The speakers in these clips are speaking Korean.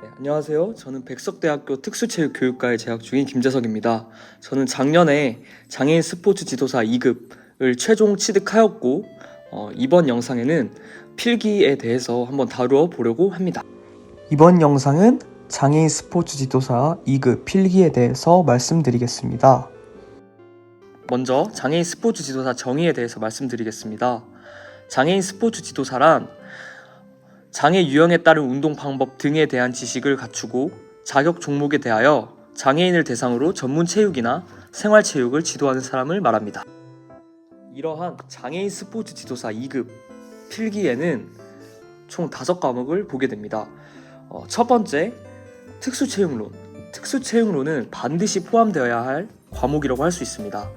네, 안녕하세요. 저는 백석대학교 특수체육교육과에 재학 중인 김재석입니다. 저는 작년에 장애인 스포츠 지도사 2급을 최종 취득하였고 어, 이번 영상에는 필기에 대해서 한번 다루어 보려고 합니다. 이번 영상은 장애인 스포츠 지도사 2급 필기에 대해서 말씀드리겠습니다. 먼저 장애인 스포츠 지도사 정의에 대해서 말씀드리겠습니다. 장애인 스포츠 지도사란 장애 유형에 따른 운동 방법 등에 대한 지식을 갖추고 자격 종목에 대하여 장애인을 대상으로 전문 체육이나 생활 체육을 지도하는 사람을 말합니다. 이러한 장애인 스포츠 지도사 2급 필기에는 총 5과목을 보게 됩니다. 어, 첫 번째, 특수체육론. 특수체육론은 반드시 포함되어야 할 과목이라고 할 수 있습니다.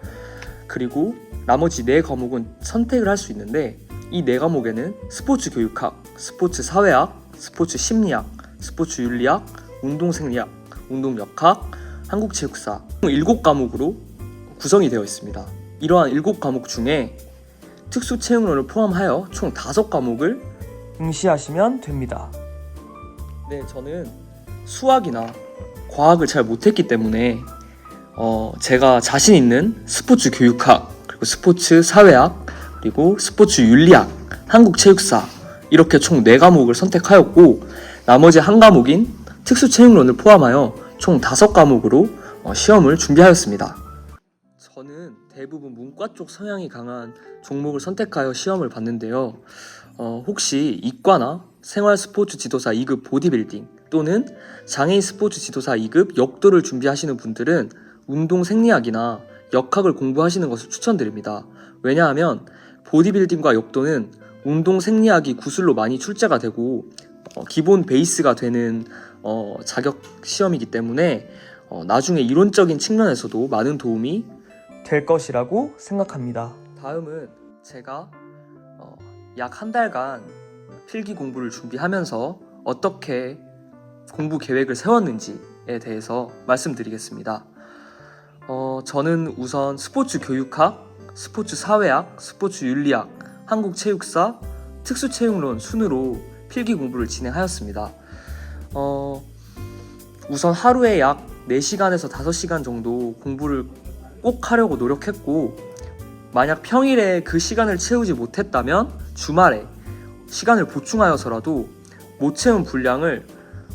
그리고 나머지 네 과목은 선택을 할 수 있는데 이 네 과목에는 스포츠 교육학, 스포츠 사회학, 스포츠 심리학, 스포츠 윤리학, 운동 생리학, 운동 역학, 한국 체육사 총 7과목으로 구성이 되어 있습니다. 이러한 7과목 중에 특수 체육론을 포함하여 총 5과목을 응시하시면 됩니다. 네, 저는 수학이나 과학을 잘 못했기 때문에 어, 제가 자신 있는 스포츠 교육학, 그리고 스포츠 사회학, 그리고 스포츠 윤리학, 한국 체육사 이렇게 총 4과목을 선택하였고 나머지 한 과목인 특수 체육론을 포함하여 총 5과목으로 어, 시험을 준비하였습니다. 저는 대부분 문과 쪽 성향이 강한 종목을 선택하여 시험을 봤는데요. 어, 혹시 이과나 생활 스포츠 지도사 2급 보디빌딩 또는 장애인 스포츠 지도사 2급 역도를 준비하시는 분들은 운동 생리학이나 역학을 공부하시는 것을 추천드립니다. 왜냐하면 보디빌딩과 역도는 운동 생리학이 구술로 많이 출제가 되고 어, 기본 베이스가 되는 어, 자격 시험이기 때문에 어, 나중에 이론적인 측면에서도 많은 도움이 될 것이라고 생각합니다. 다음은 제가 어, 약한 달간 필기 공부를 준비하면서 어떻게 공부 계획을 세웠는지에 대해서 말씀드리겠습니다. 어, 저는 우선 스포츠 교육학, 스포츠 사회학, 스포츠 윤리학, 한국 체육사, 특수체육론 순으로 필기 공부를 진행하였습니다. 어, 우선 하루에 약 4시간에서 5시간 정도 공부를 꼭 하려고 노력했고, 만약 평일에 그 시간을 채우지 못했다면 주말에 시간을 보충하여서라도 못 채운 분량을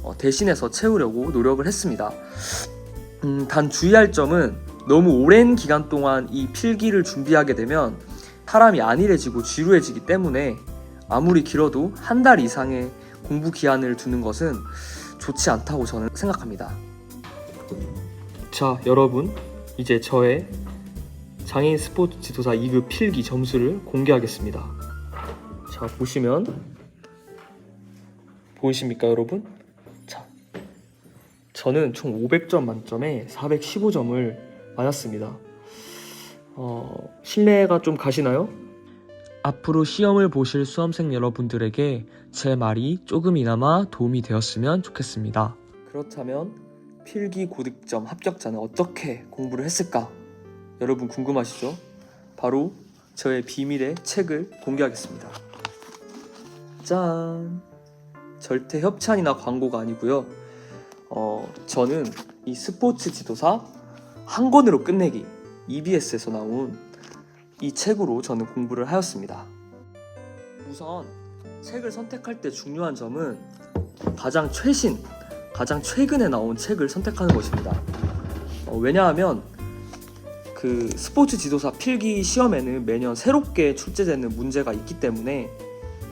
어, 대신해서 채우려고 노력을 했습니다. 음, 단 주의할 점은 너무 오랜 기간 동안 이 필기를 준비하게 되면 사람이 안일해지고 지루해지기 때문에 아무리 길어도 한 달 이상의 공부 기한을 두는 것은 좋지 않다고 저는 생각합니다. 자, 여러분, 이제 저의 장애인 스포츠 지도사 2급 필기 점수를 공개하겠습니다. 자, 보시면 보이십니까, 여러분? 자, 저는 총 500점 만점에 415점을 맞았습니다. 어, 신뢰가 좀 가시나요? 앞으로 시험을 보실 수험생 여러분들에게 제 말이 조금이나마 도움이 되었으면 좋겠습니다. 그렇다면 필기 고득점 합격자는 어떻게 공부를 했을까? 여러분 궁금하시죠? 바로 저의 비밀의 책을 공개하겠습니다. 짠! 절대 협찬이나 광고가 아니고요. 어, 저는 이 스포츠 지도사 한 권으로 끝내기 EBS에서 나온 이 책으로 저는 공부를 하였습니다. 우선 책을 선택할 때 중요한 점은 가장 최신, 가장 최근에 나온 책을 선택하는 것입니다. 어, 왜냐하면 그 스포츠 지도사 필기 시험에는 매년 새롭게 출제되는 문제가 있기 때문에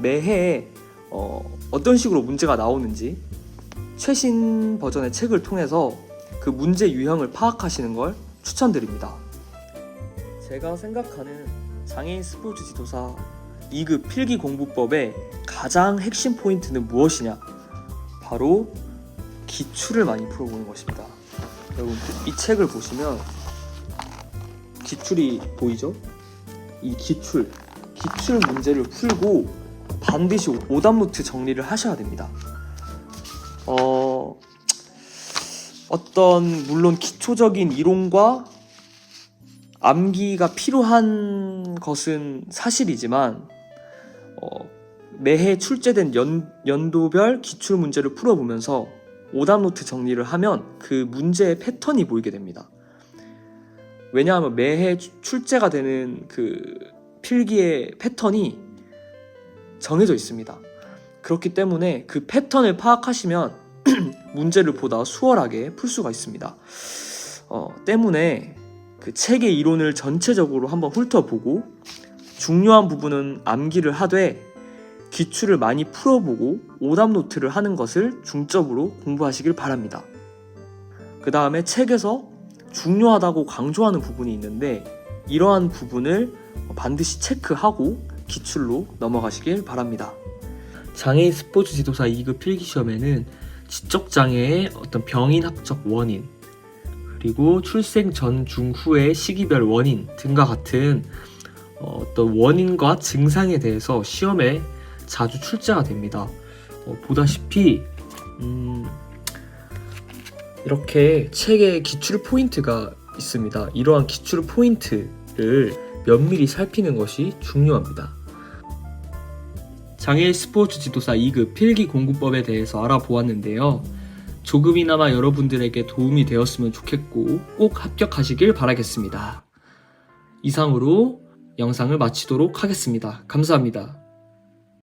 매해 어, 어떤 식으로 문제가 나오는지 최신 버전의 책을 통해서 그 문제 유형을 파악하시는 걸 추천드립니다. 제가 생각하는 장애인 스포츠 지도사 2급 필기 공부법의 가장 핵심 포인트는 무엇이냐? 바로 기출을 많이 풀어보는 것입니다. 여러분 이 책을 보시면 기출이 보이죠? 이 기출, 기출 문제를 풀고 반드시 오답노트 정리를 하셔야 됩니다. 어, 어떤 물론 기초적인 이론과 암기가 필요한 것은 사실이지만 어, 매해 출제된 연, 연도별 기출 문제를 풀어보면서 오답 노트 정리를 하면 그 문제의 패턴이 보이게 됩니다. 왜냐하면 매해 추- 출제가 되는 그 필기의 패턴이 정해져 있습니다. 그렇기 때문에 그 패턴을 파악하시면 문제를 보다 수월하게 풀 수가 있습니다. 어, 때문에 그 책의 이론을 전체적으로 한번 훑어보고 중요한 부분은 암기를 하되 기출을 많이 풀어보고 오답 노트를 하는 것을 중점으로 공부하시길 바랍니다. 그 다음에 책에서 중요하다고 강조하는 부분이 있는데 이러한 부분을 반드시 체크하고 기출로 넘어가시길 바랍니다. 장애인 스포츠 지도사 2급 필기 시험에는 지적 장애의 어떤 병인학적 원인 그리고 출생 전, 중, 후의 시기별 원인 등과 같은 어, 어떤 원인과 증상에 대해서 시험에 자주 출제가 됩니다. 어, 보다시피 음, 이렇게 책에 기출 포인트가 있습니다. 이러한 기출 포인트를 면밀히 살피는 것이 중요합니다. 장애인 스포츠 지도사 2급 필기 공부법에 대해서 알아보았는데요. 조금이나마 여러분들에게 도움이 되었으면 좋겠고 꼭 합격하시길 바라겠습니다. 이상으로 영상을 마치도록 하겠습니다. 감사합니다.